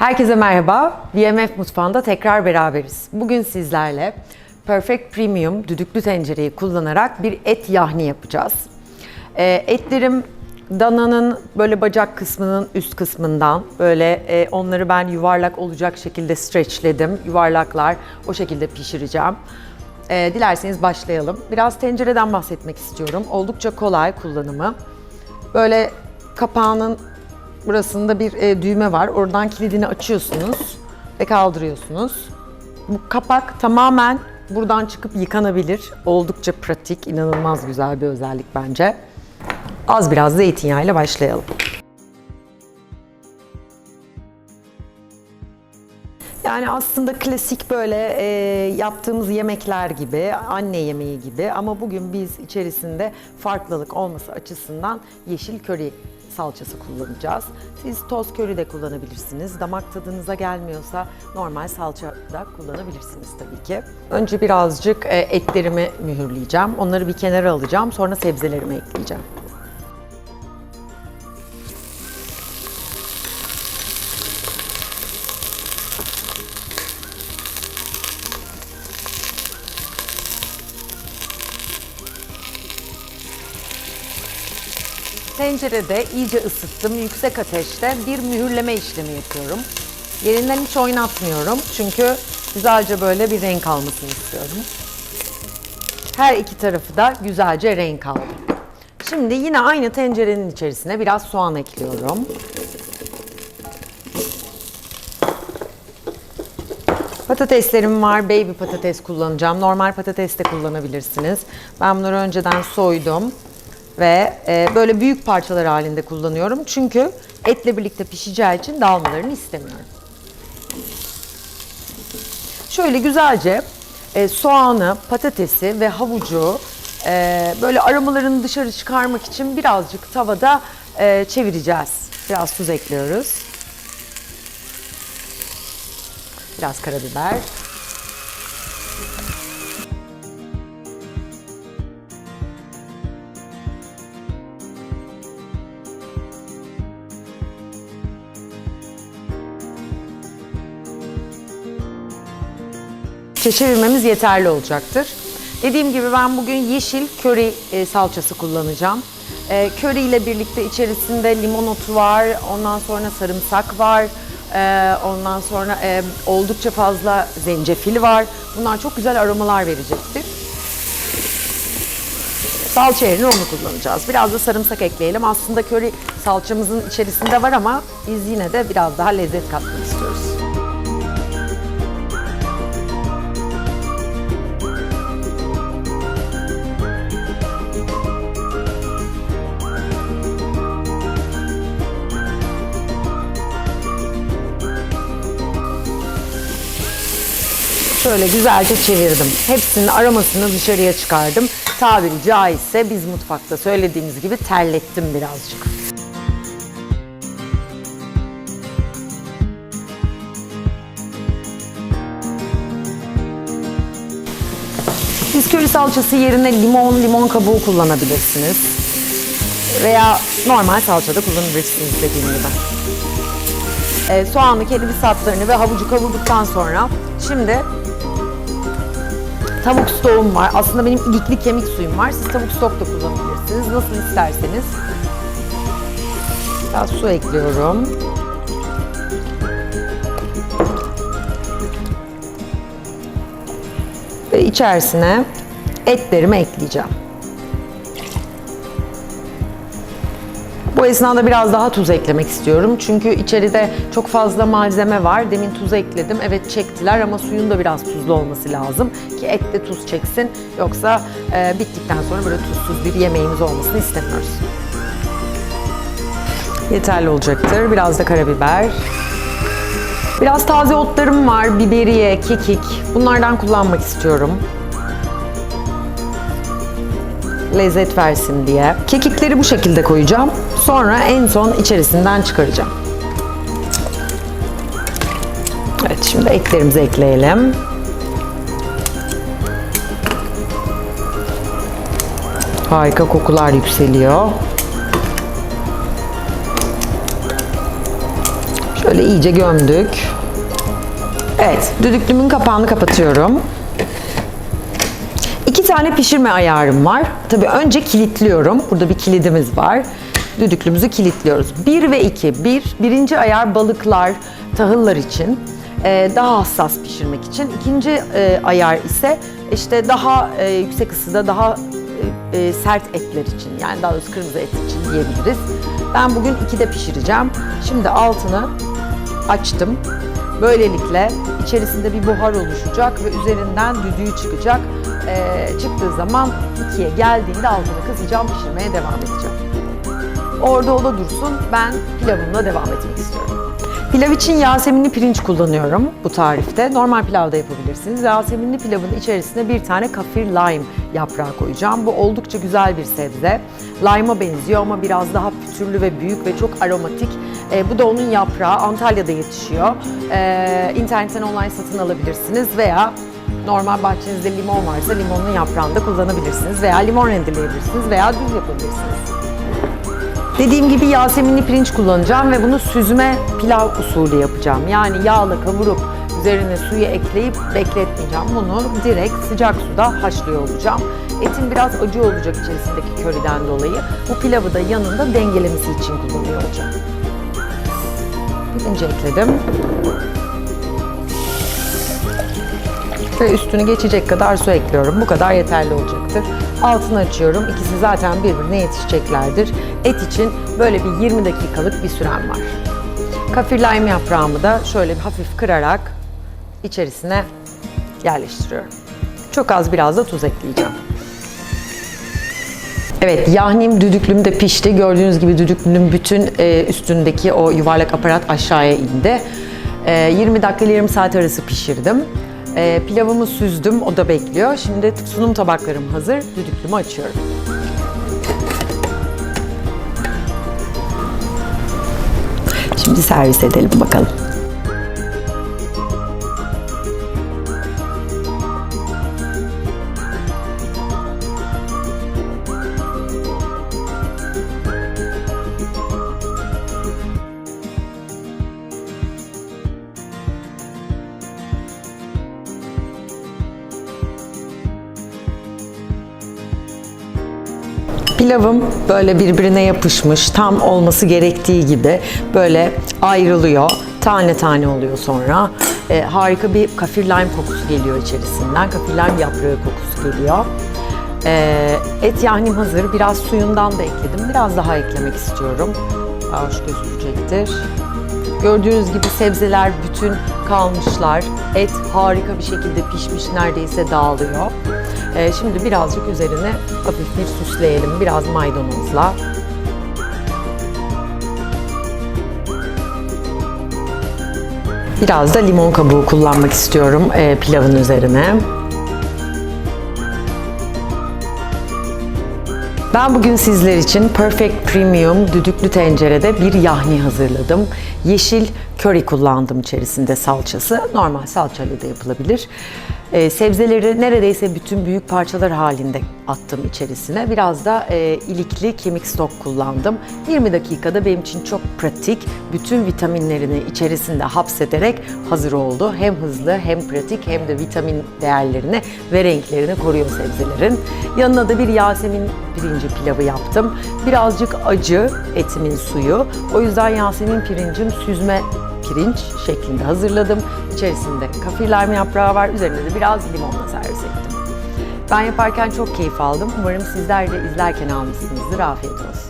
Herkese merhaba. VMF Mutfağı'nda tekrar beraberiz. Bugün sizlerle Perfect Premium düdüklü tencereyi kullanarak bir et yahni yapacağız. Ee, etlerim dananın böyle bacak kısmının üst kısmından böyle e, onları ben yuvarlak olacak şekilde streçledim. Yuvarlaklar o şekilde pişireceğim. Ee, dilerseniz başlayalım. Biraz tencereden bahsetmek istiyorum. Oldukça kolay kullanımı. Böyle kapağının burasında bir e, düğme var. Oradan kilidini açıyorsunuz ve kaldırıyorsunuz. Bu kapak tamamen buradan çıkıp yıkanabilir. Oldukça pratik, inanılmaz güzel bir özellik bence. Az biraz zeytinyağıyla başlayalım. Yani aslında klasik böyle e, yaptığımız yemekler gibi, anne yemeği gibi ama bugün biz içerisinde farklılık olması açısından yeşil köri salçası kullanacağız. Siz toz köri de kullanabilirsiniz. Damak tadınıza gelmiyorsa normal salça da kullanabilirsiniz tabii ki. Önce birazcık e, etlerimi mühürleyeceğim. Onları bir kenara alacağım. Sonra sebzelerimi ekleyeceğim. Tencerede iyice ısıttım. Yüksek ateşte bir mühürleme işlemi yapıyorum. Yerinden hiç oynatmıyorum. Çünkü güzelce böyle bir renk almasını istiyorum. Her iki tarafı da güzelce renk aldı. Şimdi yine aynı tencerenin içerisine biraz soğan ekliyorum. Patateslerim var. Baby patates kullanacağım. Normal patates de kullanabilirsiniz. Ben bunları önceden soydum ve e, böyle büyük parçalar halinde kullanıyorum. Çünkü etle birlikte pişeceği için dağılmalarını istemiyorum. Şöyle güzelce e, soğanı, patatesi ve havucu e, böyle aromalarını dışarı çıkarmak için birazcık tavada e, çevireceğiz. Biraz tuz ekliyoruz. Biraz karabiber. Çevirmemiz yeterli olacaktır. Dediğim gibi ben bugün yeşil köri e, salçası kullanacağım. E, köri ile birlikte içerisinde limon otu var, ondan sonra sarımsak var, e, ondan sonra oldukça fazla zencefil var. Bunlar çok güzel aromalar verecektir. Salça yerine onu kullanacağız. Biraz da sarımsak ekleyelim. Aslında köri salçamızın içerisinde var ama biz yine de biraz daha lezzet katmak istiyoruz. Şöyle güzelce çevirdim. Hepsinin aromasını dışarıya çıkardım. Tabiri caizse biz mutfakta söylediğimiz gibi terlettim birazcık. Siz köri salçası yerine limon, limon kabuğu kullanabilirsiniz. Veya normal salça da kullanabilirsiniz dediğim gibi. Ee, soğanlı kereviz saplarını ve havucu kavurduktan sonra şimdi tavuk stoğum var. Aslında benim ilikli kemik suyum var. Siz tavuk stok da kullanabilirsiniz. Nasıl isterseniz. Biraz su ekliyorum. Ve içerisine etlerimi ekleyeceğim. Bu esnada biraz daha tuz eklemek istiyorum. Çünkü içeride çok fazla malzeme var. Demin tuz ekledim. Evet çektiler ama suyun da biraz tuzlu olması lazım. Ki et de tuz çeksin. Yoksa e, bittikten sonra böyle tuzsuz bir yemeğimiz olmasını istemiyoruz. Yeterli olacaktır. Biraz da karabiber. Biraz taze otlarım var. Biberiye, kekik. Bunlardan kullanmak istiyorum lezzet versin diye. Kekikleri bu şekilde koyacağım. Sonra en son içerisinden çıkaracağım. Evet şimdi etlerimizi ekleyelim. Harika kokular yükseliyor. Şöyle iyice gömdük. Evet, düdüklümün kapağını kapatıyorum. İki tane pişirme ayarım var. Tabii önce kilitliyorum. Burada bir kilidimiz var. Düdüklümüzü kilitliyoruz. 1 ve 2. 1. birinci ayar balıklar, tahıllar için. e, daha hassas pişirmek için. İkinci e, ayar ise işte daha e, yüksek ısıda daha e, e, sert etler için. Yani daha doğrusu kırmızı et için diyebiliriz. Ben bugün 2'de pişireceğim. Şimdi altını açtım. Böylelikle içerisinde bir buhar oluşacak ve üzerinden düdüğü çıkacak. Ee, çıktığı zaman ikiye geldiğinde altını kısacağım, pişirmeye devam edeceğim. Orada ola dursun, ben pilavımla devam etmek istiyorum. Pilav için yaseminli pirinç kullanıyorum bu tarifte. Normal pilav da yapabilirsiniz. Yaseminli pilavın içerisine bir tane kafir lime yaprağı koyacağım. Bu oldukça güzel bir sebze. Lime'a benziyor ama biraz daha pütürlü ve büyük ve çok aromatik. Ee, bu da onun yaprağı. Antalya'da yetişiyor. Ee, internetten online satın alabilirsiniz veya normal bahçenizde limon varsa limonun yaprağını da kullanabilirsiniz veya limon rendeleyebilirsiniz veya düz yapabilirsiniz. Dediğim gibi yaseminli pirinç kullanacağım ve bunu süzme pilav usulü yapacağım. Yani yağla kavurup üzerine suyu ekleyip bekletmeyeceğim. Bunu direkt sıcak suda haşlıyor olacağım. Etin biraz acı olacak içerisindeki köriden dolayı. Bu pilavı da yanında dengelemesi için kullanıyor olacağım. Pirinci ekledim. Ve üstünü geçecek kadar su ekliyorum. Bu kadar yeterli olacaktır. Altını açıyorum. İkisi zaten birbirine yetişeceklerdir. Et için böyle bir 20 dakikalık bir sürem var. Kafir lime yaprağımı da şöyle bir hafif kırarak içerisine yerleştiriyorum. Çok az biraz da tuz ekleyeceğim. Evet, yahnim düdüklüm de pişti. Gördüğünüz gibi düdüklünün bütün e, üstündeki o yuvarlak aparat aşağıya indi. E, 20 dakika ile yarım saat arası pişirdim. E, pilavımı süzdüm, o da bekliyor. Şimdi sunum tabaklarım hazır. Düdüklümü açıyorum. Şimdi servis edelim bakalım. Pilavım böyle birbirine yapışmış, tam olması gerektiği gibi böyle ayrılıyor. Tane tane oluyor sonra. Ee, harika bir kafir lime kokusu geliyor içerisinden. Kafir lime yaprağı kokusu geliyor. Ee, et yahnim hazır. Biraz suyundan da ekledim. Biraz daha eklemek istiyorum. Hoş gözükecektir. Gördüğünüz gibi sebzeler bütün kalmışlar. Et harika bir şekilde pişmiş, neredeyse dağılıyor. Ee, şimdi birazcık üzerine hafif bir süsleyelim. Biraz maydanozla. Biraz da limon kabuğu kullanmak istiyorum e, pilavın üzerine. Ben bugün sizler için Perfect Premium düdüklü tencerede bir yahni hazırladım. Yeşil köri kullandım içerisinde salçası. Normal salçayla da yapılabilir. Ee, sebzeleri neredeyse bütün büyük parçalar halinde attım içerisine. Biraz da e, ilikli kemik stok kullandım. 20 dakikada benim için çok pratik. Bütün vitaminlerini içerisinde hapsederek hazır oldu. Hem hızlı hem pratik hem de vitamin değerlerini ve renklerini koruyor sebzelerin. Yanına da bir Yasemin pirinci pilavı yaptım. Birazcık acı etimin suyu. O yüzden Yasemin pirincim süzme pirinç şeklinde hazırladım. İçerisinde kafir lime yaprağı var. Üzerine de biraz limonla servis ettim. Ben yaparken çok keyif aldım. Umarım sizler de izlerken almışsınızdır. Afiyet olsun.